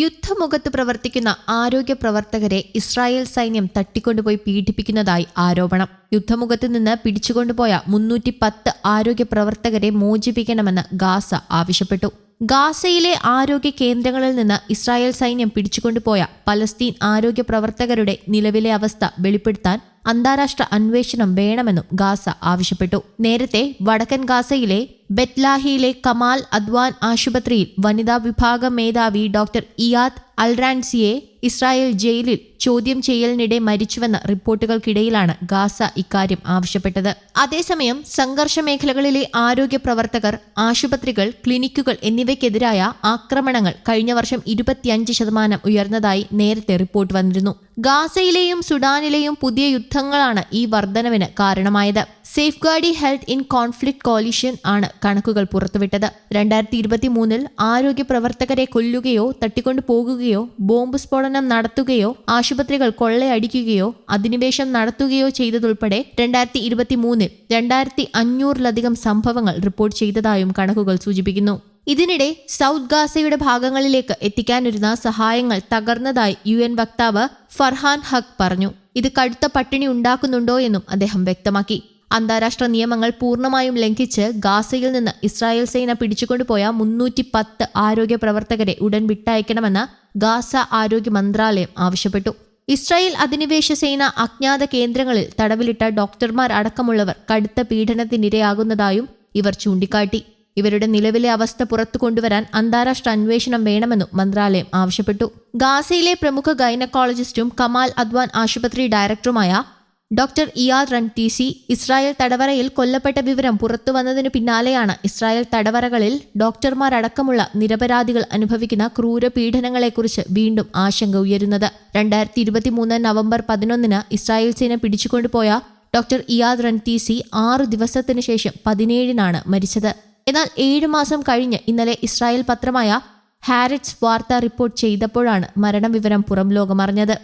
യുദ്ധമുഖത്ത് പ്രവർത്തിക്കുന്ന ആരോഗ്യ പ്രവർത്തകരെ ഇസ്രായേൽ സൈന്യം തട്ടിക്കൊണ്ടുപോയി പീഡിപ്പിക്കുന്നതായി ആരോപണം. യുദ്ധമുഖത്ത് നിന്ന് പിടിച്ചുകൊണ്ടുപോയ മുന്നൂറ്റി പത്ത് ആരോഗ്യ പ്രവർത്തകരെ മോചിപ്പിക്കണമെന്ന് ഗാസ ആവശ്യപ്പെട്ടു. ഗാസയിലെ ആരോഗ്യ കേന്ദ്രങ്ങളിൽ നിന്ന് ഇസ്രായേൽ സൈന്യം പിടിച്ചുകൊണ്ടുപോയ പലസ്തീൻ ആരോഗ്യ പ്രവർത്തകരുടെ നിലവിലെ അവസ്ഥ വെളിപ്പെടുത്താൻ അന്താരാഷ്ട്ര അന്വേഷണം വേണമെന്നും ഗാസ ആവശ്യപ്പെട്ടു. നേരത്തെ വടക്കൻ ഗാസയിലെ ബെറ്റ്ലാഹിയിലെ കമാൽ അദ്വാൻ ആശുപത്രിയിൽ വനിതാ വിഭാഗം മേധാവി ഡോക്ടർ ഇയാദ് അൽറാൻസിയെ ഇസ്രായേൽ ജയിലിൽ ചോദ്യം ചെയ്യലിനിടെ മരിച്ചുവെന്ന റിപ്പോർട്ടുകൾക്കിടയിലാണ് ഗാസ ഇക്കാര്യം ആവശ്യപ്പെട്ടത്. അതേസമയം സംഘർഷ മേഖലകളിലെ ആരോഗ്യ പ്രവർത്തകർ ആശുപത്രികൾ ക്ലിനിക്കുകൾ എന്നിവയ്ക്കെതിരായ ആക്രമണങ്ങൾ കഴിഞ്ഞ വർഷം ഇരുപത്തിയഞ്ച് ശതമാനം ഉയർന്നതായി നേരത്തെ റിപ്പോർട്ട് വന്നിരുന്നു. ഗാസയിലെയും സുഡാനിലെയും പുതിയ യുദ്ധങ്ങളാണ് ഈ വർധനവിന് കാരണമായത്. Safeguarding health in conflict coalition ആണ് കണക്കുകൾ പുറത്തുവിട്ടത്. രണ്ടായിരത്തി ഇരുപത്തി മൂന്നിൽ ആരോഗ്യ പ്രവർത്തകരെ കൊല്ലുകയോ തട്ടിക്കൊണ്ടു പോകുകയോ ബോംബ് സ്ഫോടനം നടത്തുകയോ ആശുപത്രികൾ കൊള്ളയടിക്കുകയോ അധിനിവേശം നടത്തുകയോ ചെയ്തതുൾപ്പെടെ രണ്ടായിരത്തി ഇരുപത്തി മൂന്നിൽ രണ്ടായിരത്തി അഞ്ഞൂറിലധികം സംഭവങ്ങൾ റിപ്പോർട്ട് ചെയ്തതായും കണക്കുകൾ സൂചിപ്പിക്കുന്നു. ഇതിനിടെ സൗത്ത് ഗാസയുടെ ഭാഗങ്ങളിലേക്ക് എത്തിക്കാനിരുന്ന സഹായങ്ങൾ തകർന്നതായി യു എൻ വക്താവ് ഫർഹാൻ ഹക്ക് പറഞ്ഞു. ഇത് കടുത്ത പട്ടിണി ഉണ്ടാക്കുന്നുണ്ടോ എന്നും അദ്ദേഹം വ്യക്തമാക്കി. അന്താരാഷ്ട്ര നിയമങ്ങൾ പൂർണമായും ലംഘിച്ച് ഗാസയിൽ നിന്ന് ഇസ്രായേൽ സേന പിടിച്ചുകൊണ്ടുപോയ മുന്നൂറ്റി പത്ത് ആരോഗ്യ പ്രവർത്തകരെ ഉടൻ വിട്ടയക്കണമെന്ന് ഗാസ ആരോഗ്യ മന്ത്രാലയം ആവശ്യപ്പെട്ടു. ഇസ്രായേൽ അധിനിവേശ സേന അജ്ഞാത കേന്ദ്രങ്ങളിൽ തടവിലിട്ട ഡോക്ടർമാർ അടക്കമുള്ളവർ കടുത്ത പീഡനത്തിനിരയാകുന്നതായും ഇവർ ചൂണ്ടിക്കാട്ടി. ഇവരുടെ നിലവിലെ അവസ്ഥ പുറത്തു കൊണ്ടുവരാൻ അന്താരാഷ്ട്ര അന്വേഷണം വേണമെന്നും മന്ത്രാലയം ആവശ്യപ്പെട്ടു. ഗാസയിലെ പ്രമുഖ ഗൈനക്കോളജിസ്റ്റും കമാൽ അദ്വാൻ ആശുപത്രി ഡയറക്ടറുമായ ഡോക്ടർ ഇയാദ് റൺതീസി ഇസ്രായേൽ തടവറയിൽ കൊല്ലപ്പെട്ട വിവരം പുറത്തു വന്നതിനു പിന്നാലെയാണ് ഇസ്രായേൽ തടവറകളിൽ ഡോക്ടർമാരടക്കമുള്ള നിരപരാധികൾ അനുഭവിക്കുന്ന ക്രൂര പീഡനങ്ങളെക്കുറിച്ച് വീണ്ടും ആശങ്ക ഉയരുന്നത്. രണ്ടായിരത്തി ഇരുപത്തിമൂന്ന് നവംബർ പതിനൊന്നിന് ഇസ്രായേൽ സേന പിടിച്ചുകൊണ്ടുപോയ ഡോക്ടർ ഇയാദ് റൺതീസി ആറു ദിവസത്തിനു ശേഷം പതിനേഴിനാണ് മരിച്ചത്. എന്നാൽ ഏഴു മാസം കഴിഞ്ഞ് ഇന്നലെ ഇസ്രായേൽ പത്രമായ ഹാരറ്റ്സ് വാർത്ത റിപ്പോർട്ട് ചെയ്തപ്പോഴാണ് മരണവിവരം പുറം ലോകമറിഞ്ഞത്.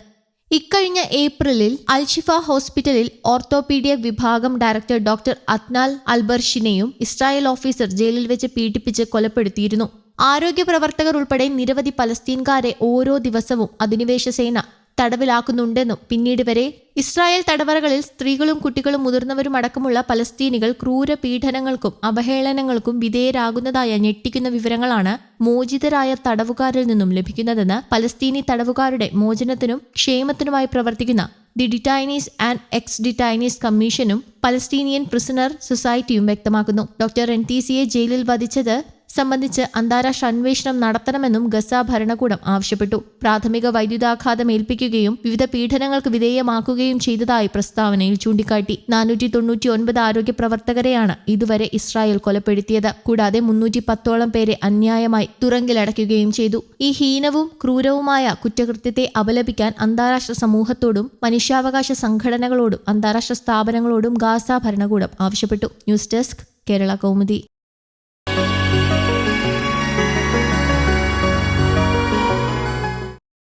ഇക്കഴിഞ്ഞ ഏപ്രിലിൽ അൽഷിഫ ഹോസ്പിറ്റലിൽ ഓർത്തോപീഡിയ വിഭാഗം ഡയറക്ടർ ഡോക്ടർ അത്നാൽ അൽബർഷിനെയും ഇസ്രായേൽ ഓഫീസർ ജയിലിൽ വെച്ച് പീഡിപ്പിച്ച് കൊലപ്പെടുത്തിയിരുന്നു. ആരോഗ്യ പ്രവർത്തകർ ഉൾപ്പെടെ നിരവധി പലസ്തീൻകാരെ ഓരോ ദിവസവും അധിനിവേശ സേന തടവിലാക്കുന്നുണ്ടെന്നും പിന്നീട് വരെ ഇസ്രായേൽ തടവറകളിൽ സ്ത്രീകളും കുട്ടികളും മുതിർന്നവരും അടക്കമുള്ള പലസ്തീനികൾ ക്രൂര പീഡനങ്ങൾക്കും അവഹേളനങ്ങൾക്കും വിധേയരാകുന്നതായ ഞെട്ടിക്കുന്ന വിവരങ്ങളാണ് മോചിതരായ തടവുകാരിൽ നിന്നും ലഭിക്കുന്നതെന്ന് പലസ്തീനി തടവുകാരുടെ മോചനത്തിനും ക്ഷേമത്തിനുമായി പ്രവർത്തിക്കുന്ന the detainees and ex detainees കമ്മീഷനും പലസ്തീനിയൻ പ്രിസണർ സൊസൈറ്റിയും വ്യക്തമാക്കുന്നു. ഡോക്ടർ എൻ ടി സിയെ ജയിലിൽ വധിച്ചത് സംബന്ധിച്ച് അന്താരാഷ്ട്ര അന്വേഷണം നടത്തണമെന്നും ഗസ ഭരണകൂടം ആവശ്യപ്പെട്ടു. പ്രാഥമിക വൈദ്യുതാഘാതം ഏൽപ്പിക്കുകയും വിവിധ പീഡനങ്ങൾക്ക് വിധേയമാക്കുകയും ചെയ്തതായി പ്രസ്താവനയിൽ ചൂണ്ടിക്കാട്ടി. നാനൂറ്റി തൊണ്ണൂറ്റി ഒൻപത് ആരോഗ്യ പ്രവർത്തകരെയാണ് ഇതുവരെ ഇസ്രായേൽ കൊലപ്പെടുത്തിയത്. കൂടാതെ മുന്നൂറ്റി പത്തോളം പേരെ അന്യായമായി തുറങ്കിലടയ്ക്കുകയും ചെയ്തു. ഈ ഹീനവും ക്രൂരവുമായ കുറ്റകൃത്യത്തെ അപലപിക്കാൻ അന്താരാഷ്ട്ര സമൂഹത്തോടും മനുഷ്യാവകാശ സംഘടനകളോടും അന്താരാഷ്ട്ര സ്ഥാപനങ്ങളോടും ഗാസ ഭരണകൂടം ആവശ്യപ്പെട്ടു. News desk Kerala Kaumudi.